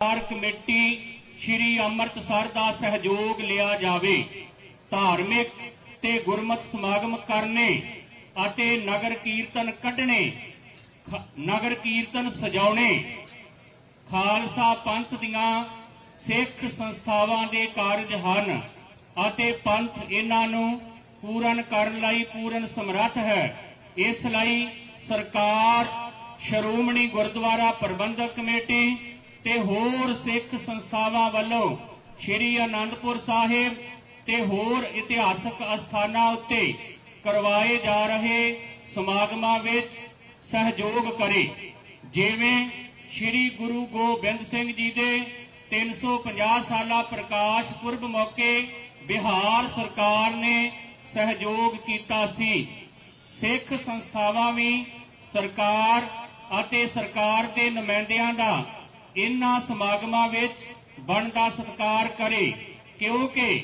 ਸਰਕਾਰ ਕਮੇਟੀ ਸ਼੍ਰੀ ਅੰਮ੍ਰਿਤਸਰ ਦਾ ਸਹਿਯੋਗ ਲਿਆ ਜਾਵੇ। ਧਾਰਮਿਕ ਤੇ ਗੁਰਮਤ ਸਮਾਗਮ ਕਰਨੇ ਅਤੇ ਨਗਰ ਕੀਰਤਨ ਕੱਢਣੇ ਨਗਰ ਕੀਰਤਨ ਸਜਾਉਣੇ, ਖਾਲਸਾ ਪੰਥ ਦੀਆਂ ਸਿੱਖ ਸੰਸਥਾਵਾਂ ਦੇ ਕਾਰਜ ਹਨ ਅਤੇ ਪੰਥ ਇਹਨਾਂ ਨੂੰ ਪੂਰਨ ਕਰਨ ਲਈ ਪੂਰਨ ਸਮਰੱਥ ਹੈ। ਇਸ ਲਈ ਸਰਕਾਰ, ਸ਼੍ਰੋਮਣੀ ਗੁਰਦੁਆਰਾ ਪ੍ਰਬੰਧਕ ਕਮੇਟੀ ਤੇ ਹੋਰ ਸਿੱਖ ਸੰਸਥਾਵਾਂ ਵੱਲੋਂ ਸ੍ਰੀ ਅਨੰਦਪੁਰ ਸਾਹਿਬ ਤੇ ਹੋਰ ਇਤਿਹਾਸਕ ਅਸਥਾਨਾਂ ਉੱਤੇ ਕਰਵਾਏ ਜਾ ਰਹੇ ਸਮਾਗਮਾਂ ਵਿੱਚ ਸਹਿਯੋਗ ਕਰੇ, ਜਿਵੇਂ ਸ੍ਰੀ ਗੁਰੂ ਗੋਬਿੰਦ ਸਿੰਘ ਜੀ ਦੇ 350 ਸਾਲਾ ਪ੍ਰਕਾਸ਼ ਪੁਰਬ ਮੌਕੇ ਬਿਹਾਰ ਸਰਕਾਰ ਨੇ ਸਹਿਯੋਗ ਕੀਤਾ ਸੀ। ਸਿੱਖ ਸੰਸਥਾਵਾਂ ਵੀ ਸਰਕਾਰ ਅਤੇ ਸਰਕਾਰ ਦੇ ਨੁਮਾਇੰਦਿਆਂ ਦਾ ਇਹਨਾਂ ਸਮਾਗਮਾਂ ਵਿੱਚ ਬਣਦਾ ਸਤਿਕਾਰ ਕਰੇ, ਕਿਉਂਕਿ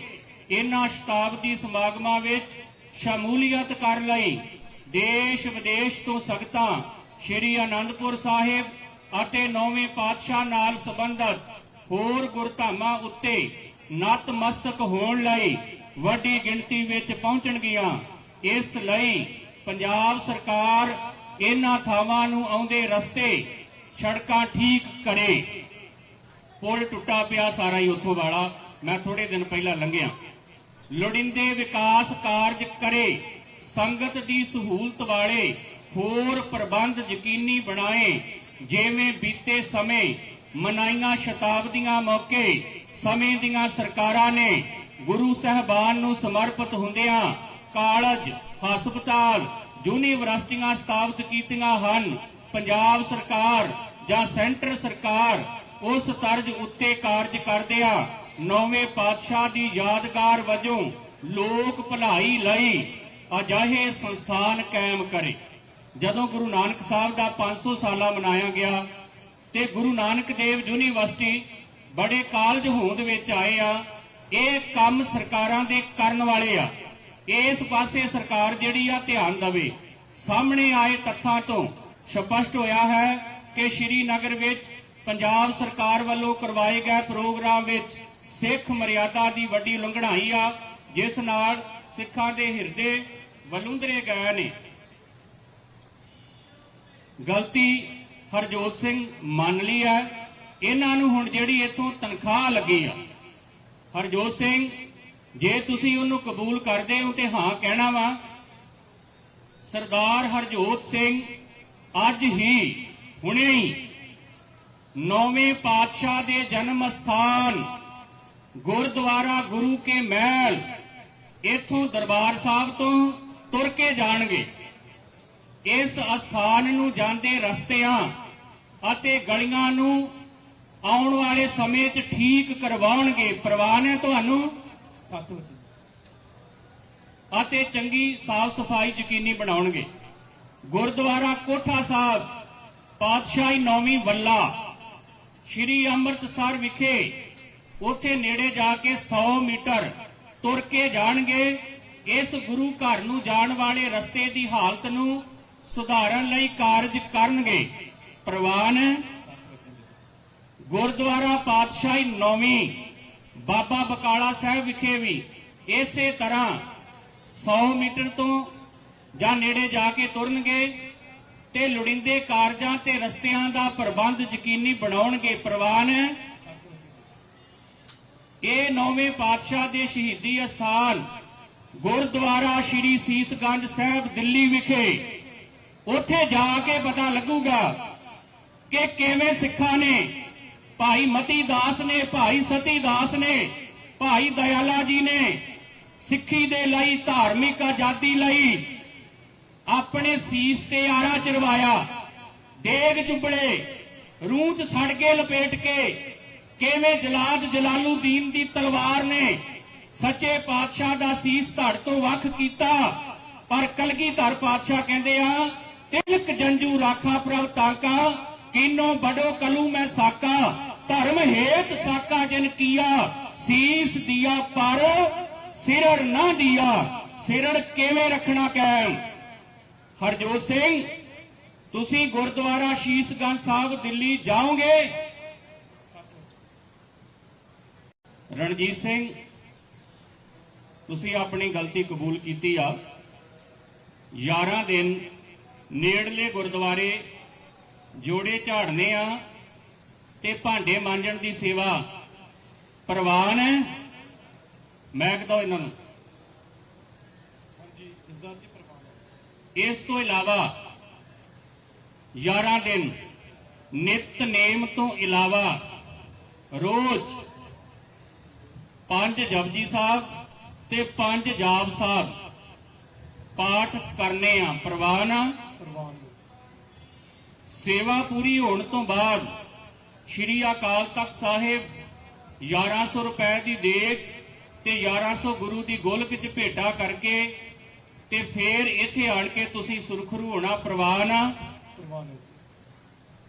ਇਨ੍ਹਾਂ ਸ਼ਤਾਬਦੀ ਸਮਾਗਮਾਂ ਵਿੱਚ ਸ਼ਮੂਲੀਅਤ ਕਰਨ ਲਈ। ਦੇਸ਼ ਵਿਦੇਸ਼ ਤੋਂ ਸੰਗਤਾਂ ਸ੍ਰੀ ਅਨੰਦਪੁਰ ਸਾਹਿਬ ਅਤੇ ਨੌਵੇਂ ਪਾਤਸ਼ਾਹ ਨਾਲ ਸੰਬੰਧਤ ਹੋਰ ਗੁਰਧਾਮਾਂ ਉੱਤੇ ਨਤਮਸਤਕ ਹੋਣ ਲਈ ਵੱਡੀ ਗਿਣਤੀ ਵਿੱਚ ਪਹੁੰਚਣਗੀਆਂ। ਇਸ ਲਈ ਪੰਜਾਬ ਸਰਕਾਰ ਇਹਨਾਂ ਥਾਵਾਂ ਨੂੰ ਆਉਂਦੇ ਰਸਤੇ ਸੜਕਾਂ ਠੀਕ ਕਰੇ। ਪੁਲ ਟੁੱਟਾ ਪਿਆ ਸਾਰਾ ਹੀ ਉੱਥੋਂ ਵਾਲਾ। ਮੈਂ ਥੋੜੇ ਦਿਨ ਪਹਿਲਾਂ ਲੰਘਿਆ। ਲੋੜਿੰਦੇ ਵਿਕਾਸ ਕਾਰਜ ਕਰੇ। ਸੰਗਤ ਦੀ ਸਹੂਲਤ ਵਾਲੇ ਹੋਰ ਪ੍ਰਬੰਧ ਯਕੀਨੀ ਬਣਾਏ। ਜਿਵੇਂ ਬੀਤੇ ਸਮੇਂ ਮਨਾਈਆਂ ਸ਼ਤਾਬਦੀਆਂ ਮੌਕੇ ਸਮੇਂ ਦੀਆਂ ਸਰਕਾਰਾਂ ਨੇ ਗੁਰੂ ਸਾਹਿਬਾਨ ਨੂੰ ਸਮਰਪਿਤ ਹੁੰਦਿਆਂ ਕਾਲਜ, ਹਸਪਤਾਲ, ਯੂਨੀਵਰਸਿਟੀਆਂ ਸਥਾਪਿਤ ਕੀਤੀਆਂ ਹਨ। ਪੰਜਾਬ ਸਰਕਾਰ ਜਾਂ ਸੈਂਟਰ ਸਰਕਾਰ ਉਸ ਤਰਜ਼ ਉੱਤੇ ਕਾਰਜ ਕਰਦਿਆਂ ਨੌਵੇਂ ਪਾਤਸ਼ਾਹ ਦੀ ਯਾਦਗਾਰ ਵਜੋਂ ਲੋਕ ਭਲਾਈ ਲਈ ਅਜਿਹੇ ਸੰਸਥਾਨ ਕਾਇਮ ਕਰੇ। ਜਦੋਂ ਗੁਰੂ ਨਾਨਕ ਸਾਹਿਬ ਦਾ 500 ਸਾਲਾ ਮਨਾਇਆ ਗਿਆ ਤੇ ਗੁਰੂ ਨਾਨਕ ਦੇਵ ਯੂਨੀਵਰਸਿਟੀ ਬੜੇ ਕਾਲਜ ਹੋਂਦ ਵਿੱਚ ਆਏ ਆ, ਇਹ ਕੰਮ ਸਰਕਾਰਾਂ ਦੇ ਕਰਨ ਵਾਲੇ ਆ। ਇਸ ਪਾਸੇ ਸਰਕਾਰ ਜਿਹੜੀ ਆ ਧਿਆਨ ਦੇਵੇ। ਸਾਹਮਣੇ ਆਏ ਤੱਥਾਂ ਤੋਂ ਸਪਸ਼ਟ ਹੋਇਆ ਹੈ ਕਿ ਸ਼੍ਰੀਨਗਰ ਵਿੱਚ ਪੰਜਾਬ ਸਰਕਾਰ ਵੱਲੋਂ ਕਰਵਾਏ ਗਏ ਪ੍ਰੋਗਰਾਮ ਵਿੱਚ ਸਿੱਖ ਮਰਿਆਦਾ ਦੀ ਵੱਡੀ ਉਲੰਘਣਾਈ ਆ, ਜਿਸ ਨਾਲ ਸਿੱਖਾਂ ਦੇ ਹਿਰਦੇ ਵਲੂੰਦਰੇ ਗਏ ਨੇ। ਗਲਤੀ ਹਰਜੋਤ ਸਿੰਘ ਮੰਨ ਲਈ ਹੈ। ਇਹਨਾਂ ਨੂੰ ਹੁਣ ਜਿਹੜੀ ਇੱਥੋਂ ਤਨਖਾਹ ਲੱਗੀ ਆ। ਹਰਜੋਤ ਸਿੰਘ, ਜੇ ਤੁਸੀਂ ਉਹਨੂੰ ਕਬੂਲ ਕਰਦੇ ਹੋ ਤੇ ਹਾਂ ਕਹਿਣਾ ਵਾ। ਸਰਦਾਰ ਹਰਜੋਤ ਸਿੰਘ ਅੱਜ ਹੀ ਹੁਣੇ ਹੀ ਨੌਵੇਂ ਪਾਤਸ਼ਾਹ ਦੇ ਜਨਮ ਸਥਾਨ ਗੁਰਦੁਆਰਾ ਗੁਰੂ ਕੇ ਮਹਿਲ ਇਥੋਂ ਦਰਬਾਰ ਸਾਹਿਬ ਤੋਂ ਤੁਰ ਕੇ ਜਾਣਗੇ। ਇਸ ਅਸਥਾਨ ਨੂੰ ਜਾਂਦੇ ਰਸਤਿਆਂ ਅਤੇ ਗਲੀਆਂ ਨੂੰ ਆਉਣ ਵਾਲੇ ਸਮੇਂ 'ਚ ਠੀਕ ਕਰਵਾਉਣਗੇ। ਪ੍ਰਵਾਨ ਹੈ ਤੁਹਾਨੂੰ? 7 ਵਜੇ ਅਤੇ ਚੰਗੀ ਸਾਫ਼ ਸਫ਼ਾਈ ਯਕੀਨੀ ਬਣਾਉਣਗੇ। ਗੁਰਦੁਆਰਾ ਕੋਠਾ ਸਾਹਿਬ, ਪਾਤਸ਼ਾਹੀ ਨੌਵੀਂ ਵੱਲਾ, ਸ਼੍ਰੀ ਅੰਮ੍ਰਿਤਸਰ ਵਿਖੇ ਉੱਥੇ ਨੇੜੇ ਜਾ ਕੇ 100 ਮੀਟਰ ਤੁਰ ਕੇ ਜਾਣਗੇ, ਇਸ ਗੁਰੂ ਘਰ ਨੂੰ ਜਾਣ ਵਾਲੇ ਰਸਤੇ ਦੀ ਹਾਲਤ ਨੂੰ ਸੁਧਾਰਨ ਲਈ ਕਾਰਜ ਕਰਨਗੇ। ਪ੍ਰਵਾਨ, ਗੁਰਦੁਆਰਾ ਪਾਤਸ਼ਾਹੀ ਨੌਵੀਂ, ਬਾਬਾ ਬਕਾਲਾ ਸਾਹਿਬ ਵਿਖੇ ਵੀ ਇਸੇ ਤਰ੍ਹਾਂ 100 ਮੀਟਰ ਤੋਂ ਜਾਂ ਨੇੜੇ ਜਾ ਕੇ ਤੁਰਨਗੇ ਤੇ ਲੋੜੀਂਦੇ ਕਾਰਜਾਂ ਤੇ ਰਸਤਿਆਂ ਦਾ ਪ੍ਰਬੰਧ ਯਕੀਨੀ ਬਣਾਉਣਗੇ। ਪ੍ਰਵਾਨ, ਇਹ ਨੌਵੇਂ ਪਾਤਸ਼ਾਹ ਦੇ ਸ਼ਹੀਦੀ ਅਸਥਾਨ ਗੁਰਦੁਆਰਾ ਸ਼੍ਰੀ ਸੀਸਗੰਜ ਸਾਹਿਬ, ਦਿੱਲੀ ਵਿਖੇ। ਉੱਥੇ ਜਾ ਕੇ ਪਤਾ ਲੱਗੂਗਾ ਕਿ ਕਿਵੇਂ ਸਿੱਖਾਂ ਨੇ, ਭਾਈ ਮਤੀ ਦਾਸ ਨੇ, ਭਾਈ ਸਤੀ ਦਾਸ ਨੇ, ਭਾਈ ਦਇਆਲਾ ਜੀ ਨੇ ਸਿੱਖੀ ਦੇ ਲਈ, ਧਾਰਮਿਕ ਆਜ਼ਾਦੀ ਲਈ ਆਪਣੇ ਸੀਸ ਤੇ ਆਰਾ ਚਰਵਾਇਆ। ਦੇਗ ਚੁੰਬੜੇ ਰੂਹ ਚ ਸੜ ਕੇ ਲਪੇਟ ਕੇ ਕਿਵੇਂ ਜਲਾਦ ਜਲਾਲੂਦੀਨ ਦੀ ਤਲਵਾਰ ਨੇ ਸੱਚੇ ਪਾਤਸ਼ਾਹ ਦਾ ਸੀਸ ਧੜ ਤੋਂ ਵੱਖ ਕੀਤਾ, ਪਰ ਕਲਗੀਧਰ ਪਾਤਸ਼ਾਹ ਕਹਿੰਦੇ ਆ, ਤਿਲਕ ਜੰਜੂ ਰਾਖਾ ਪ੍ਰਭ ਤਾਕਾ, ਕੀਨੋ ਬੜੋ ਕਲੂ ਮੈਂ ਸਾਕਾ, ਧਰਮ ਹੇਤ ਸਾਕਾ ਜਨ ਕੀਆ, ਸੀਸ ਦਿਆ ਪਰ ਸਿਰੜ ਨਾ ਦਿਆ, ਸਿਰੜ ਕਿਵੇਂ ਰੱਖਣਾ ਕਾਇਮ ਹਰਜੋਤ ਸਿੰਘ, ਤੁਸੀਂ ਗੁਰਦੁਆਰਾ ਸ਼ੀਸ਼ਗੰਜ ਸਾਹਿਬ ਦਿੱਲੀ ਜਾਓਗੇ? ਰਣਜੀਤ ਸਿੰਘ, ਤੁਸੀਂ ਆਪਣੀ ਗਲਤੀ ਕਬੂਲ ਕੀਤੀ ਆ। 11 ਦਿਨ ਨੇੜਲੇ ਗੁਰਦੁਆਰੇ ਜੋੜੇ ਝਾੜਨੇ ਆ ਤੇ ਭਾਂਡੇ ਮਾਂਜਣ ਦੀ ਸੇਵਾ ਪ੍ਰਵਾਨ ਹੈ। ਮੈਂ ਕਹਦਾ ਇਹਨਾਂ ਨੂੰ ਹਾਂਜੀ ਜਿੱਦਾਂ ਜੀ ਪ੍ਰਵਾਨ ਇਸ ਤੋਂ ਇਲਾਵਾ 11 ਦਿਨ ਨਿਤਨੇਮ ਤੋਂ ਇਲਾਵਾ ਰੋਜ਼ ਪੰਜ ਜਪਜੀ ਸਾਹਿਬ ਤੇ ਪੰਜ ਜਾਪ ਸਾਹਿਬ ਪਾਠ ਕਰਨੇ ਆ, ਪ੍ਰਵਾਨ ਆ। ਸੇਵਾ ਪੂਰੀ ਹੋਣ ਤੋਂ ਬਾਅਦ ਸ਼੍ਰੀ ਅਕਾਲ ਤਖਤ ਸਾਹਿਬ 1100 ਰੁਪਏ ਦੀ ਦੇਗ ਤੇ 1100 ਗੁਰੂ ਦੀ ਗੋਲਕ ਚ ਭੇਟਾ ਕਰਕੇ ਤੇ ਫੇਰ ਇੱਥੇ ਆਣ ਕੇ ਤੁਸੀਂ ਸੁਰਖਰੂ ਹੋਣਾ ਪ੍ਰਵਾਨ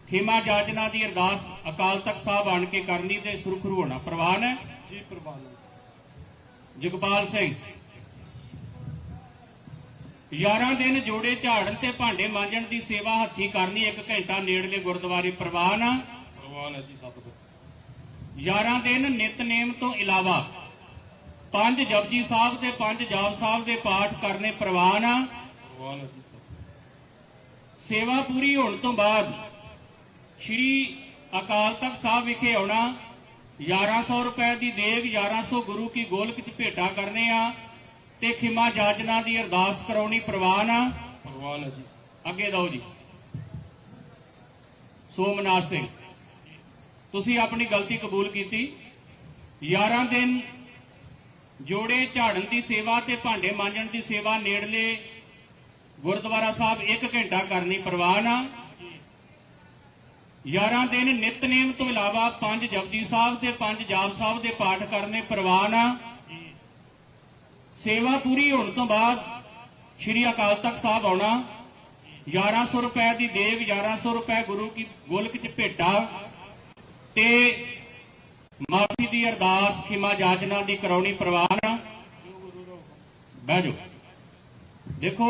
ਖਿਮਾ ਜਾਚਨਾ ਦੀ ਅਰਦਾਸ ਅਕਾਲ ਤਖਤ ਸਾਹਿਬ ਆਣ ਕੇ ਕਰਨੀ ਤੇ ਸੁਰਖਰੂ ਹੋਣਾ ਪ੍ਰਵਾਨ ਹੈ ਜੀ ਪ੍ਰਵਾਨ ਜਗਪਾਲ ਸਿੰਘ 11 ਦਿਨ ਜੋੜੇ ਝਾੜਨ ਤੇ ਭਾਂਡੇ ਮਾਂਜਣ ਦੀ ਸੇਵਾ ਹੱਥੀ ਕਰਨੀ 1 ਘੰਟਾ ਨੇੜਲੇ ਗੁਰਦੁਆਰੇ ਪ੍ਰਵਾਨ ਆ ਪ੍ਰਵਾਨ ਹੈ ਜੀ ਸਤਿਗੁਰ। 11 ਦਿਨ ਨਿਤਨੇਮ ਤੋਂ ਇਲਾਵਾ ਪੰਜ ਜਪਜੀ ਸਾਹਿਬ ਤੇ ਪੰਜ ਜਾਪ ਸਾਹਿਬ ਦੇ ਪਾਠ ਕਰਨੇ ਪ੍ਰਵਾਨ ਆ। ਸੇਵਾ ਪੂਰੀ ਹੋਣ ਤੋਂ ਬਾਅਦ ਸ਼੍ਰੀ ਅਕਾਲ ਤਖਤ ਸਾਹਿਬ ਵਿਖੇ ਆਉਣਾ। 1100 ਰੁਪਏ ਦੀ ਦੇਗ 1100 ਗੁਰੂ ਕੀ ਗੋਲਕ ਚ ਭੇਟਾ ਕਰਨੇ ਆ ਤੇ ਖਿਮਾ ਜਾਚਨਾ ਦੀ ਅਰਦਾਸ ਕਰਾਉਣੀ ਪ੍ਰਵਾਨ ਆ। ਪ੍ਰਵਾਨ ਹੈ ਜੀ। ਅੱਗੇ ਦਿਓ ਜੀ। ਸੋਮਨਾਥ ਸਿੰਘ ਤੁਸੀਂ ਆਪਣੀ ਗਲਤੀ ਕਬੂਲ ਕੀਤੀ। 11 ਦਿਨ ਜੋੜੇ ਝਾੜਨ ਦੀ ਸੇਵਾ ਤੇ ਭਾਂਡੇ ਮਾਂਜਣ ਦੀ ਸੇਵਾ ਨੇੜਲੇ ਗੁਰਦੁਆਰਾ ਸਾਹਿਬ 1 ਘੰਟਾ ਕਰਨੀ ਪ੍ਰਵਾਨ ਆ 11 ਦਿਨ ਨਿਤਨੇਮ ਤੋਂ ਇਲਾਵਾ ਪੰਜ ਜਪਜੀ ਸਾਹਿਬ ਤੇ ਪੰਜ ਜਾਪ ਸਾਹਿਬ ਦੇ ਪਾਠ ਕਰਨੇ ਪ੍ਰਵਾਨ ਆ ਸੇਵਾ ਪੂਰੀ ਹੋਣ ਤੋਂ ਬਾਅਦ ਸ਼੍ਰੀ ਅਕਾਲ ਤਖਤ ਸਾਹਿਬ ਆਉਣਾ। 1100 ਰੁਪਏ ਦੀ ਦੇਗ 1100 ਰੁਪਏ ਗੁਰੂ ਕੀ ਗੋਲਕ ਚ ਭੇਟਾ। ਤੇ ਮਾਫੀ ਦੀ ਅਰਦਾਸ ਖਿਮਾ ਜਾਚਨਾ ਦੀ ਕਰਾਉਣੀ ਪ੍ਰਵਾਨ ਬਹਿ ਜਾਓ। ਦੇਖੋ